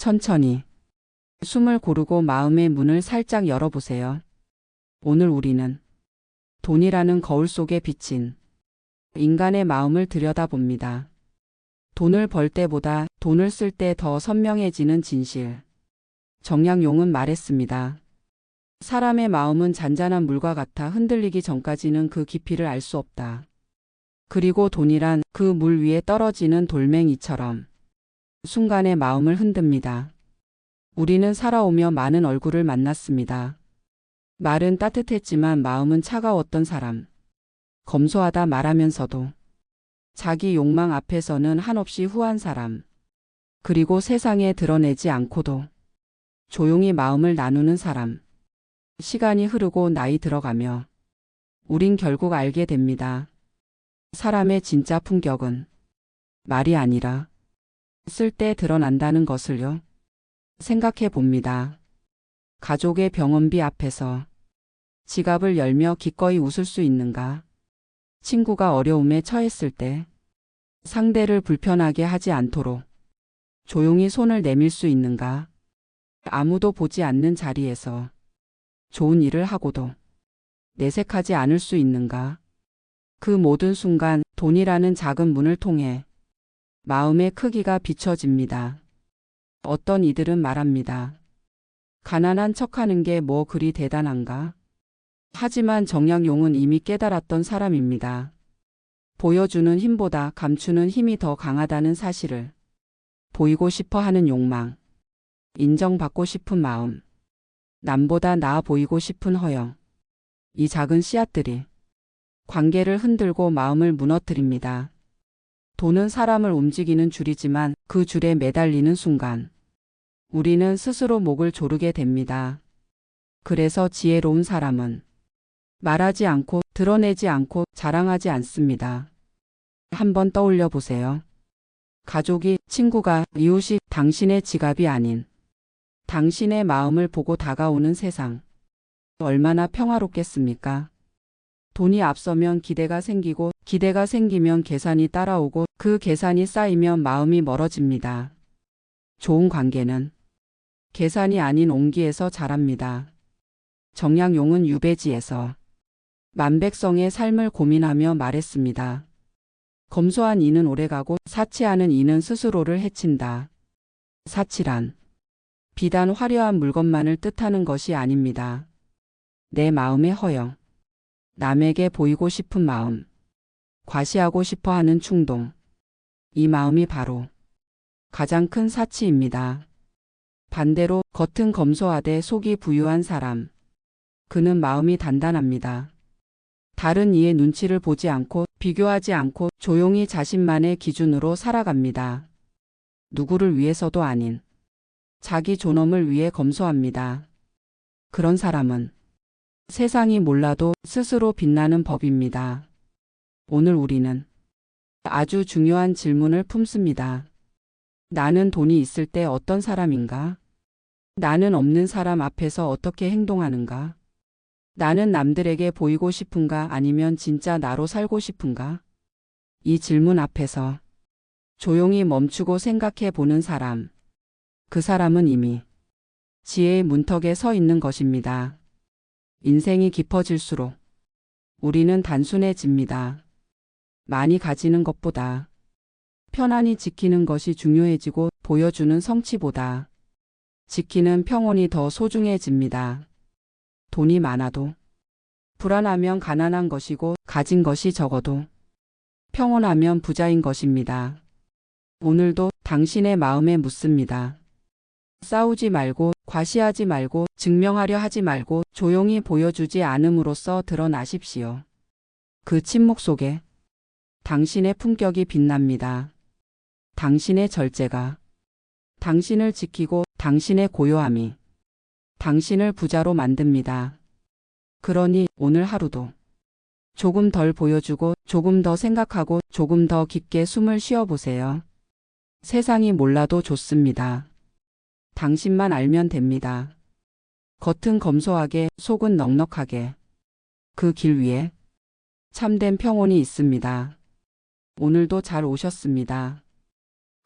천천히 숨을 고르고 마음의 문을 살짝 열어보세요. 오늘 우리는 돈이라는 거울 속에 비친 인간의 마음을 들여다봅니다. 돈을 벌 때보다 돈을 쓸 때 더 선명해지는 진실. 정약용은 말했습니다. 사람의 마음은 잔잔한 물과 같아 흔들리기 전까지는 그 깊이를 알 수 없다. 그리고 돈이란 그 물 위에 떨어지는 돌멩이처럼 순간에 마음을 흔듭니다. 우리는 살아오며 많은 얼굴을 만났습니다. 말은 따뜻했지만 마음은 차가웠던 사람. 검소하다 말하면서도 자기 욕망 앞에서는 한없이 후한 사람. 그리고 세상에 드러내지 않고도 조용히 마음을 나누는 사람. 시간이 흐르고 나이 들어가며 우린 결국 알게 됩니다. 사람의 진짜 품격은 말이 아니라 쓸 때 드러난다는 것을요. 생각해 봅니다. 가족의 병원비 앞에서 지갑을 열며 기꺼이 웃을 수 있는가? 친구가 어려움에 처했을 때 상대를 불편하게 하지 않도록 조용히 손을 내밀 수 있는가? 아무도 보지 않는 자리에서 좋은 일을 하고도 내색하지 않을 수 있는가? 그 모든 순간 돈이라는 작은 문을 통해 마음의 크기가 비춰집니다. 어떤 이들은 말합니다. 가난한 척하는 게 뭐 그리 대단한가? 하지만 정약용은 이미 깨달았던 사람입니다. 보여주는 힘보다 감추는 힘이 더 강하다는 사실을 보이고 싶어 하는 욕망, 인정받고 싶은 마음, 남보다 나아 보이고 싶은 허영. 이 작은 씨앗들이 관계를 흔들고 마음을 무너뜨립니다. 돈은 사람을 움직이는 줄이지만 그 줄에 매달리는 순간 우리는 스스로 목을 조르게 됩니다. 그래서 지혜로운 사람은 말하지 않고 드러내지 않고 자랑하지 않습니다. 한번 떠올려 보세요. 가족이, 친구가, 이웃이 당신의 지갑이 아닌 당신의 마음을 보고 다가오는 세상. 얼마나 평화롭겠습니까? 돈이 앞서면 기대가 생기고 기대가 생기면 계산이 따라오고 그 계산이 쌓이면 마음이 멀어집니다. 좋은 관계는 계산이 아닌 온기에서 자랍니다. 정약용은 유배지에서 만백성의 삶을 고민하며 말했습니다. 검소한 이는 오래가고 사치하는 이는 스스로를 해친다. 사치란 비단 화려한 물건만을 뜻하는 것이 아닙니다. 내 마음의 허영, 남에게 보이고 싶은 마음, 과시하고 싶어 하는 충동. 이 마음이 바로 가장 큰 사치입니다. 반대로 겉은 검소하되 속이 부유한 사람. 그는 마음이 단단합니다. 다른 이의 눈치를 보지 않고 비교하지 않고 조용히 자신만의 기준으로 살아갑니다. 누구를 위해서도 아닌 자기 존엄을 위해 검소합니다. 그런 사람은 세상이 몰라도 스스로 빛나는 법입니다. 오늘 우리는 아주 중요한 질문을 품습니다. 나는 돈이 있을 때 어떤 사람인가? 나는 없는 사람 앞에서 어떻게 행동하는가? 나는 남들에게 보이고 싶은가 아니면 진짜 나로 살고 싶은가? 이 질문 앞에서 조용히 멈추고 생각해 보는 사람. 그 사람은 이미 지혜의 문턱에 서 있는 것입니다. 인생이 깊어질수록 우리는 단순해집니다. 많이 가지는 것보다 편안히 지키는 것이 중요해지고 보여주는 성취보다 지키는 평온이 더 소중해집니다. 돈이 많아도 불안하면 가난한 것이고 가진 것이 적어도 평온하면 부자인 것입니다. 오늘도 당신의 마음에 묻습니다. 싸우지 말고 과시하지 말고 증명하려 하지 말고 조용히 보여주지 않음으로써 드러나십시오. 그 침묵 속에 당신의 품격이 빛납니다. 당신의 절제가 당신을 지키고 당신의 고요함이 당신을 부자로 만듭니다. 그러니 오늘 하루도 조금 덜 보여주고 조금 더 생각하고 조금 더 깊게 숨을 쉬어보세요. 세상이 몰라도 좋습니다. 당신만 알면 됩니다. 겉은 검소하게 속은 넉넉하게 그 길 위에 참된 평온이 있습니다. 오늘도 잘 오셨습니다.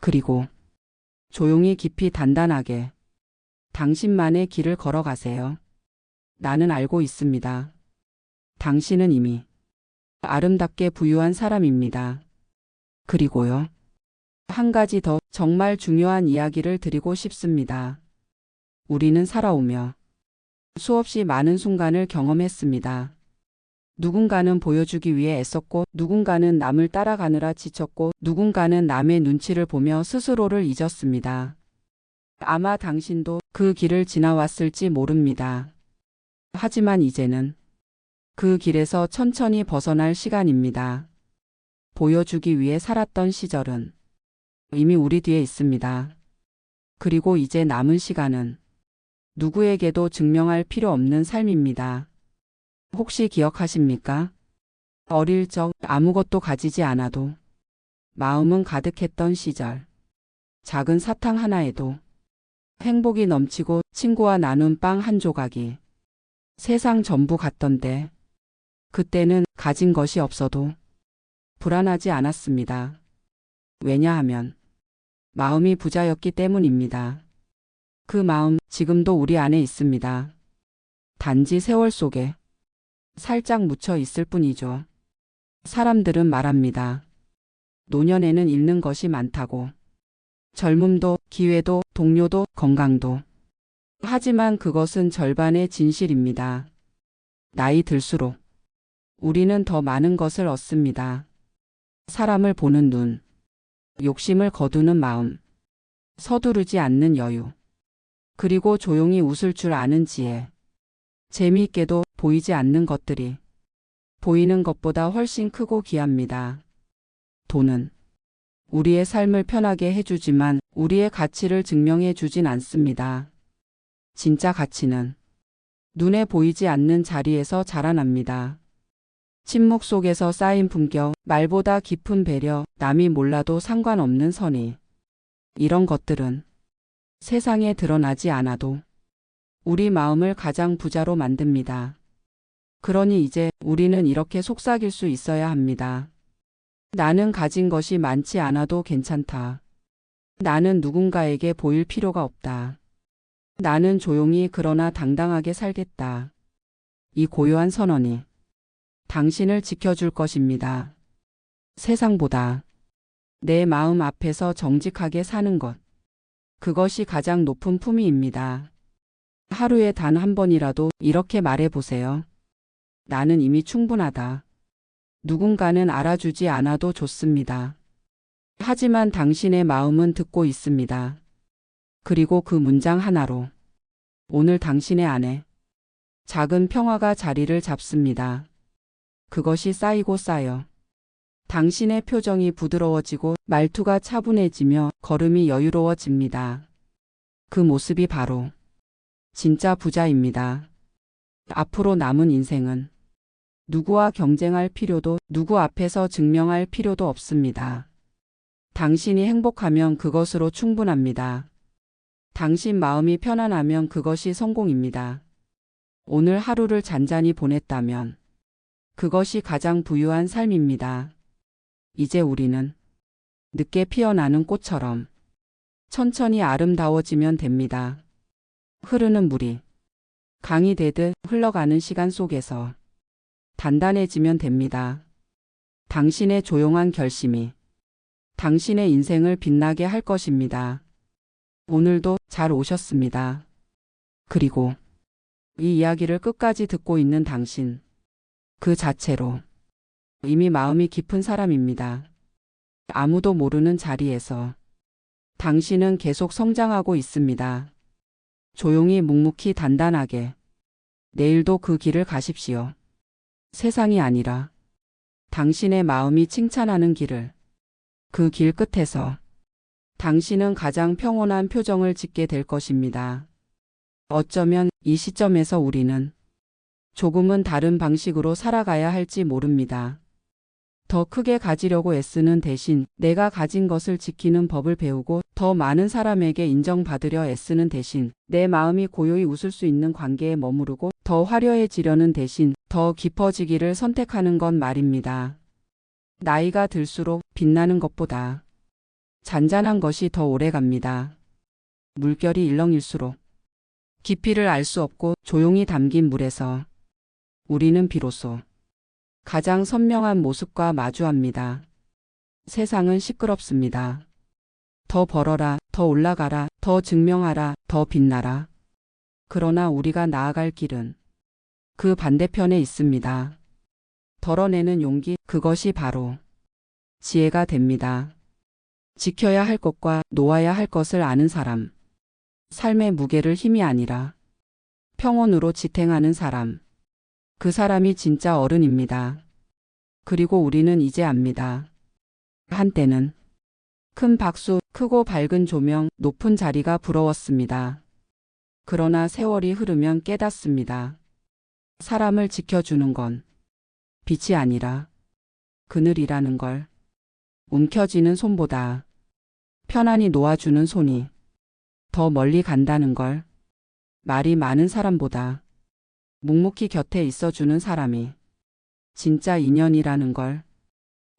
그리고 조용히 깊이 단단하게 당신만의 길을 걸어가세요. 나는 알고 있습니다. 당신은 이미 아름답게 부유한 사람입니다. 그리고요. 한 가지 더 정말 중요한 이야기를 드리고 싶습니다. 우리는 살아오며 수없이 많은 순간을 경험했습니다. 누군가는 보여주기 위해 애썼고, 누군가는 남을 따라가느라 지쳤고, 누군가는 남의 눈치를 보며 스스로를 잊었습니다. 아마 당신도 그 길을 지나왔을지 모릅니다. 하지만 이제는 그 길에서 천천히 벗어날 시간입니다. 보여주기 위해 살았던 시절은 이미 우리 뒤에 있습니다. 그리고 이제 남은 시간은 누구에게도 증명할 필요 없는 삶입니다. 혹시 기억하십니까? 어릴 적 아무것도 가지지 않아도 마음은 가득했던 시절. 작은 사탕 하나에도 행복이 넘치고 친구와 나눈 빵 한 조각이 세상 전부 같던데 그때는 가진 것이 없어도 불안하지 않았습니다. 왜냐하면 마음이 부자였기 때문입니다. 그 마음 지금도 우리 안에 있습니다. 단지 세월 속에 살짝 묻혀 있을 뿐이죠. 사람들은 말합니다. 노년에는 잃는 것이 많다고. 젊음도, 기회도, 동료도, 건강도. 하지만 그것은 절반의 진실입니다. 나이 들수록 우리는 더 많은 것을 얻습니다. 사람을 보는 눈, 욕심을 거두는 마음, 서두르지 않는 여유, 그리고 조용히 웃을 줄 아는 지혜. 재미있게도 보이지 않는 것들이 보이는 것보다 훨씬 크고 귀합니다. 돈은 우리의 삶을 편하게 해주지만 우리의 가치를 증명해 주진 않습니다. 진짜 가치는 눈에 보이지 않는 자리에서 자라납니다. 침묵 속에서 쌓인 품격, 말보다 깊은 배려, 남이 몰라도 상관없는 선의. 이런 것들은 세상에 드러나지 않아도 우리 마음을 가장 부자로 만듭니다. 그러니 이제 우리는 이렇게 속삭일 수 있어야 합니다. 나는 가진 것이 많지 않아도 괜찮다. 나는 누군가에게 보일 필요가 없다. 나는 조용히 그러나 당당하게 살겠다. 이 고요한 선언이 당신을 지켜줄 것입니다. 세상보다 내 마음 앞에서 정직하게 사는 것. 그것이 가장 높은 품위입니다. 하루에 단 한 번이라도 이렇게 말해 보세요. 나는 이미 충분하다. 누군가는 알아주지 않아도 좋습니다. 하지만 당신의 마음은 듣고 있습니다. 그리고 그 문장 하나로 오늘 당신의 안에 작은 평화가 자리를 잡습니다. 그것이 쌓이고 쌓여 당신의 표정이 부드러워지고 말투가 차분해지며 걸음이 여유로워집니다. 그 모습이 바로 진짜 부자입니다. 앞으로 남은 인생은 누구와 경쟁할 필요도 누구 앞에서 증명할 필요도 없습니다. 당신이 행복하면 그것으로 충분합니다. 당신 마음이 편안하면 그것이 성공입니다. 오늘 하루를 잔잔히 보냈다면 그것이 가장 부유한 삶입니다. 이제 우리는 늦게 피어나는 꽃처럼 천천히 아름다워지면 됩니다. 흐르는 물이 강이 되듯 흘러가는 시간 속에서 단단해지면 됩니다. 당신의 조용한 결심이 당신의 인생을 빛나게 할 것입니다. 오늘도 잘 오셨습니다. 그리고 이 이야기를 끝까지 듣고 있는 당신. 그 자체로 이미 마음이 깊은 사람입니다. 아무도 모르는 자리에서 당신은 계속 성장하고 있습니다. 조용히 묵묵히 단단하게 내일도 그 길을 가십시오. 세상이 아니라 당신의 마음이 칭찬하는 길을 그 길 끝에서 당신은 가장 평온한 표정을 짓게 될 것입니다. 어쩌면 이 시점에서 우리는 조금은 다른 방식으로 살아가야 할지 모릅니다. 더 크게 가지려고 애쓰는 대신 내가 가진 것을 지키는 법을 배우고 더 많은 사람에게 인정받으려 애쓰는 대신 내 마음이 고요히 웃을 수 있는 관계에 머무르고 더 화려해지려는 대신 더 깊어지기를 선택하는 건 말입니다. 나이가 들수록 빛나는 것보다 잔잔한 것이 더 오래 갑니다. 물결이 일렁일수록 깊이를 알 수 없고 조용히 담긴 물에서 우리는 비로소 가장 선명한 모습과 마주합니다. 세상은 시끄럽습니다. 더 벌어라, 더 올라가라, 더 증명하라, 더 빛나라. 그러나 우리가 나아갈 길은 그 반대편에 있습니다. 덜어내는 용기, 그것이 바로 지혜가 됩니다. 지켜야 할 것과 놓아야 할 것을 아는 사람. 삶의 무게를 힘이 아니라 평온으로 지탱하는 사람. 그 사람이 진짜 어른입니다. 그리고 우리는 이제 압니다. 한때는 큰 박수, 크고 밝은 조명, 높은 자리가 부러웠습니다. 그러나 세월이 흐르면 깨닫습니다. 사람을 지켜주는 건 빛이 아니라 그늘이라는 걸. 움켜쥐는 손보다 편안히 놓아주는 손이 더 멀리 간다는 걸. 말이 많은 사람보다 묵묵히 곁에 있어주는 사람이 진짜 인연이라는 걸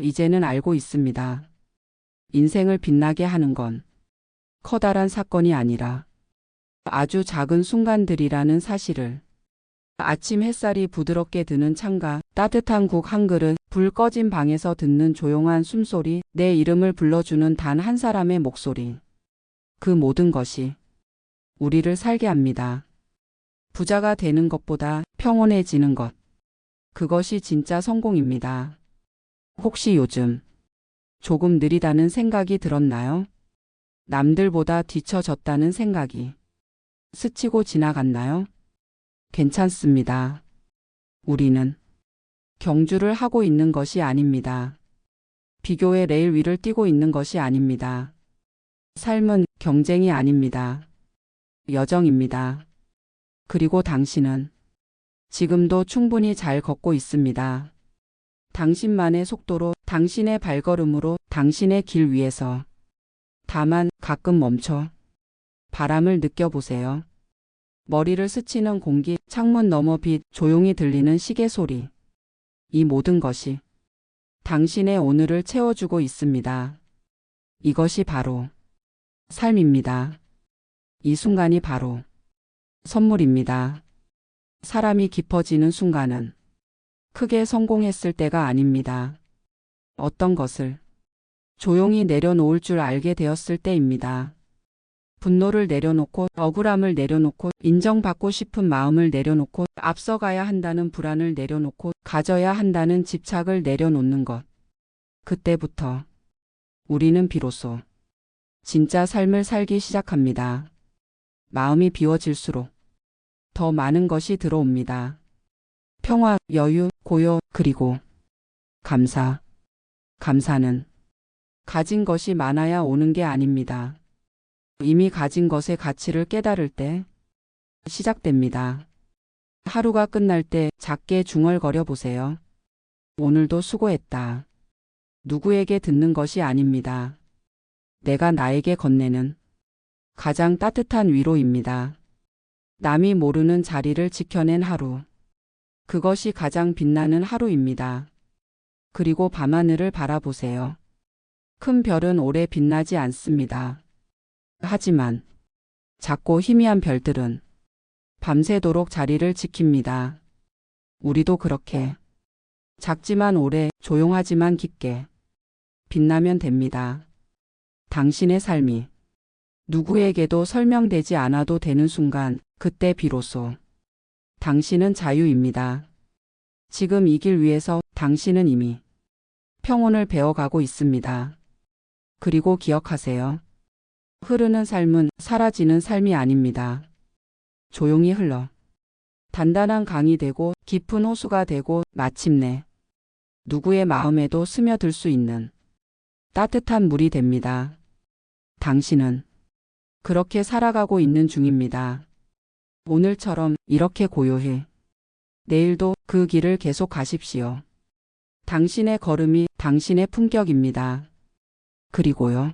이제는 알고 있습니다. 인생을 빛나게 하는 건 커다란 사건이 아니라 아주 작은 순간들이라는 사실을 아침 햇살이 부드럽게 드는 창가, 따뜻한 국 한 그릇, 불 꺼진 방에서 듣는 조용한 숨소리, 내 이름을 불러주는 단 한 사람의 목소리. 그 모든 것이 우리를 살게 합니다. 부자가 되는 것보다 평온해지는 것. 그것이 진짜 성공입니다. 혹시 요즘 조금 느리다는 생각이 들었나요? 남들보다 뒤처졌다는 생각이 스치고 지나갔나요? 괜찮습니다. 우리는 경주를 하고 있는 것이 아닙니다. 비교의 레일 위를 뛰고 있는 것이 아닙니다. 삶은 경쟁이 아닙니다. 여정입니다. 그리고 당신은 지금도 충분히 잘 걷고 있습니다. 당신만의 속도로, 당신의 발걸음으로, 당신의 길 위에서. 다만 가끔 멈춰 바람을 느껴보세요. 머리를 스치는 공기, 창문 너머 빛, 조용히 들리는 시계 소리. 이 모든 것이 당신의 오늘을 채워주고 있습니다. 이것이 바로 삶입니다. 이 순간이 바로 선물입니다. 사람이 깊어지는 순간은 크게 성공했을 때가 아닙니다. 어떤 것을 조용히 내려놓을 줄 알게 되었을 때입니다. 분노를 내려놓고 억울함을 내려놓고 인정받고 싶은 마음을 내려놓고 앞서가야 한다는 불안을 내려놓고 가져야 한다는 집착을 내려놓는 것. 그때부터 우리는 비로소 진짜 삶을 살기 시작합니다. 마음이 비워질수록 더 많은 것이 들어옵니다. 평화, 여유, 고요, 그리고 감사. 감사는 가진 것이 많아야 오는 게 아닙니다. 이미 가진 것의 가치를 깨달을 때 시작됩니다. 하루가 끝날 때 작게 중얼거려 보세요. 오늘도 수고했다. 누구에게 듣는 것이 아닙니다. 내가 나에게 건네는 가장 따뜻한 위로입니다. 남이 모르는 자리를 지켜낸 하루. 그것이 가장 빛나는 하루입니다. 그리고 밤하늘을 바라보세요. 큰 별은 오래 빛나지 않습니다. 하지만 작고 희미한 별들은 밤새도록 자리를 지킵니다. 우리도 그렇게 작지만 오래, 조용하지만 깊게 빛나면 됩니다. 당신의 삶이 누구에게도 설명되지 않아도 되는 순간, 그때 비로소 당신은 자유입니다. 지금 이 길 위에서 당신은 이미 평온을 배워가고 있습니다. 그리고 기억하세요. 흐르는 삶은 사라지는 삶이 아닙니다. 조용히 흘러 단단한 강이 되고 깊은 호수가 되고 마침내 누구의 마음에도 스며들 수 있는 따뜻한 물이 됩니다. 당신은 그렇게 살아가고 있는 중입니다. 오늘처럼 이렇게 고요해. 내일도 그 길을 계속 가십시오. 당신의 걸음이 당신의 품격입니다. 그리고요.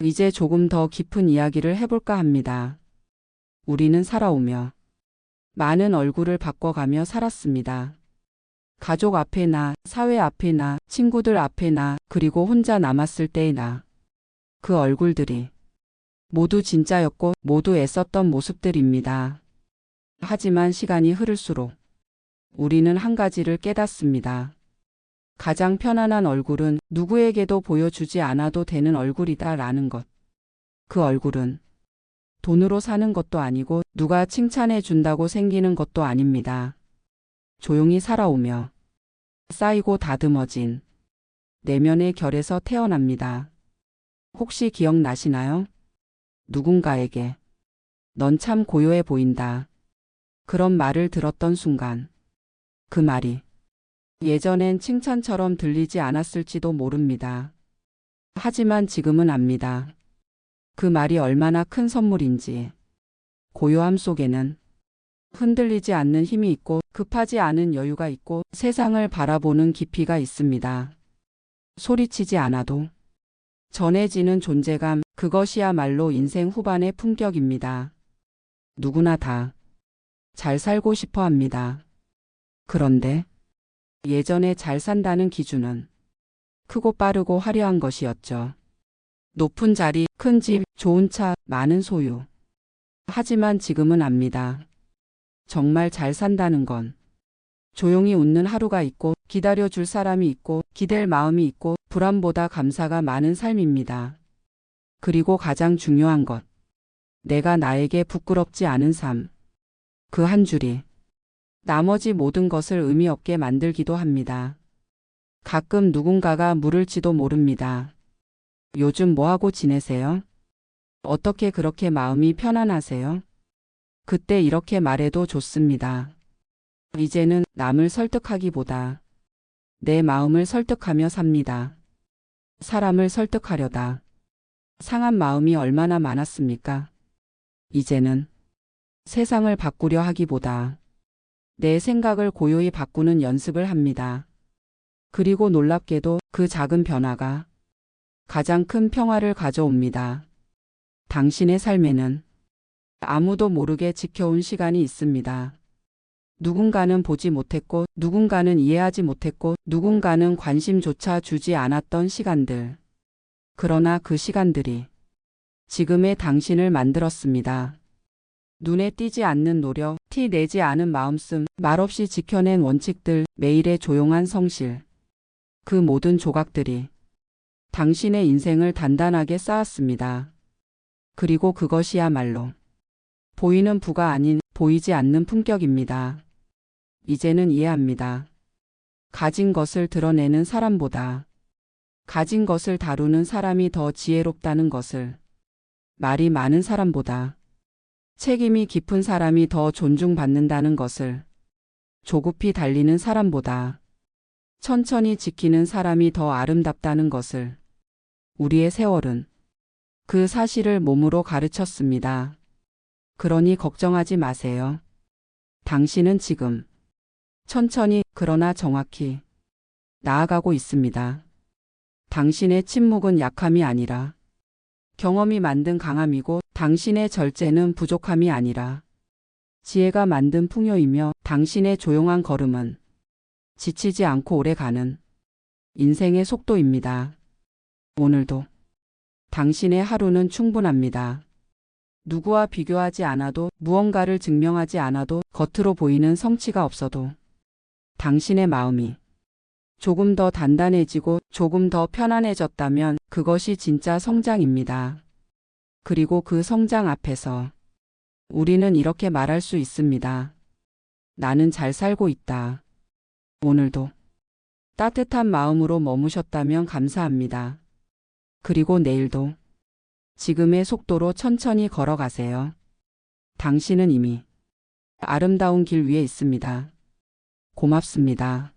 이제 조금 더 깊은 이야기를 해볼까 합니다. 우리는 살아오며 많은 얼굴을 바꿔가며 살았습니다. 가족 앞에 나, 사회 앞에 나, 친구들 앞에 나, 그리고 혼자 남았을 때의 나. 그 얼굴들이 모두 진짜였고 모두 애썼던 모습들입니다. 하지만 시간이 흐를수록 우리는 한 가지를 깨닫습니다. 가장 편안한 얼굴은 누구에게도 보여주지 않아도 되는 얼굴이다 라는 것. 그 얼굴은 돈으로 사는 것도 아니고 누가 칭찬해 준다고 생기는 것도 아닙니다. 조용히 살아오며 쌓이고 다듬어진 내면의 결에서 태어납니다. 혹시 기억나시나요? 누군가에게 넌 참 고요해 보인다. 그런 말을 들었던 순간 그 말이 예전엔 칭찬처럼 들리지 않았을지도 모릅니다. 하지만 지금은 압니다. 그 말이 얼마나 큰 선물인지. 고요함 속에는 흔들리지 않는 힘이 있고 급하지 않은 여유가 있고 세상을 바라보는 깊이가 있습니다. 소리치지 않아도 전해지는 존재감, 그것이야말로 인생 후반의 품격입니다. 누구나 다 잘 살고 싶어 합니다. 그런데 예전에 잘 산다는 기준은 크고 빠르고 화려한 것이었죠. 높은 자리, 큰 집, 좋은 차, 많은 소유. 하지만 지금은 압니다. 정말 잘 산다는 건 조용히 웃는 하루가 있고 기다려줄 사람이 있고 기댈 마음이 있고 불안보다 감사가 많은 삶입니다. 그리고 가장 중요한 것. 내가 나에게 부끄럽지 않은 삶. 그 한 줄이 나머지 모든 것을 의미 없게 만들기도 합니다. 가끔 누군가가 물을지도 모릅니다. 요즘 뭐하고 지내세요? 어떻게 그렇게 마음이 편안하세요? 그때 이렇게 말해도 좋습니다. 이제는 남을 설득하기보다 내 마음을 설득하며 삽니다. 사람을 설득하려다 상한 마음이 얼마나 많았습니까? 이제는 세상을 바꾸려 하기보다 내 생각을 고요히 바꾸는 연습을 합니다. 그리고 놀랍게도 그 작은 변화가 가장 큰 평화를 가져옵니다. 당신의 삶에는 아무도 모르게 지켜온 시간이 있습니다. 누군가는 보지 못했고, 누군가는 이해하지 못했고, 누군가는 관심조차 주지 않았던 시간들. 그러나 그 시간들이 지금의 당신을 만들었습니다. 눈에 띄지 않는 노력, 티 내지 않은 마음씀, 말없이 지켜낸 원칙들, 매일의 조용한 성실. 그 모든 조각들이 당신의 인생을 단단하게 쌓았습니다. 그리고 그것이야말로 보이는 부가 아닌 보이지 않는 품격입니다. 이제는 이해합니다. 가진 것을 드러내는 사람보다 가진 것을 다루는 사람이 더 지혜롭다는 것을 말이 많은 사람보다 책임이 깊은 사람이 더 존중받는다는 것을 조급히 달리는 사람보다 천천히 지키는 사람이 더 아름답다는 것을 우리의 세월은 그 사실을 몸으로 가르쳤습니다. 그러니 걱정하지 마세요. 당신은 지금 천천히 그러나 정확히 나아가고 있습니다. 당신의 침묵은 약함이 아니라 경험이 만든 강함이고 당신의 절제는 부족함이 아니라 지혜가 만든 풍요이며 당신의 조용한 걸음은 지치지 않고 오래가는 인생의 속도입니다. 오늘도 당신의 하루는 충분합니다. 누구와 비교하지 않아도 무언가를 증명하지 않아도 겉으로 보이는 성취가 없어도 당신의 마음이 조금 더 단단해지고 조금 더 편안해졌다면 그것이 진짜 성장입니다. 그리고 그 성장 앞에서 우리는 이렇게 말할 수 있습니다. 나는 잘 살고 있다. 오늘도 따뜻한 마음으로 머무셨다면 감사합니다. 그리고 내일도 지금의 속도로 천천히 걸어가세요. 당신은 이미 아름다운 길 위에 있습니다. 고맙습니다.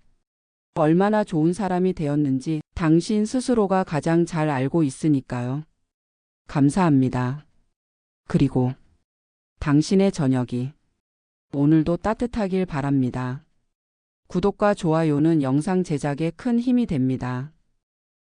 얼마나 좋은 사람이 되었는지 당신 스스로가 가장 잘 알고 있으니까요. 감사합니다. 그리고 당신의 저녁이 오늘도 따뜻하길 바랍니다. 구독과 좋아요는 영상 제작에 큰 힘이 됩니다.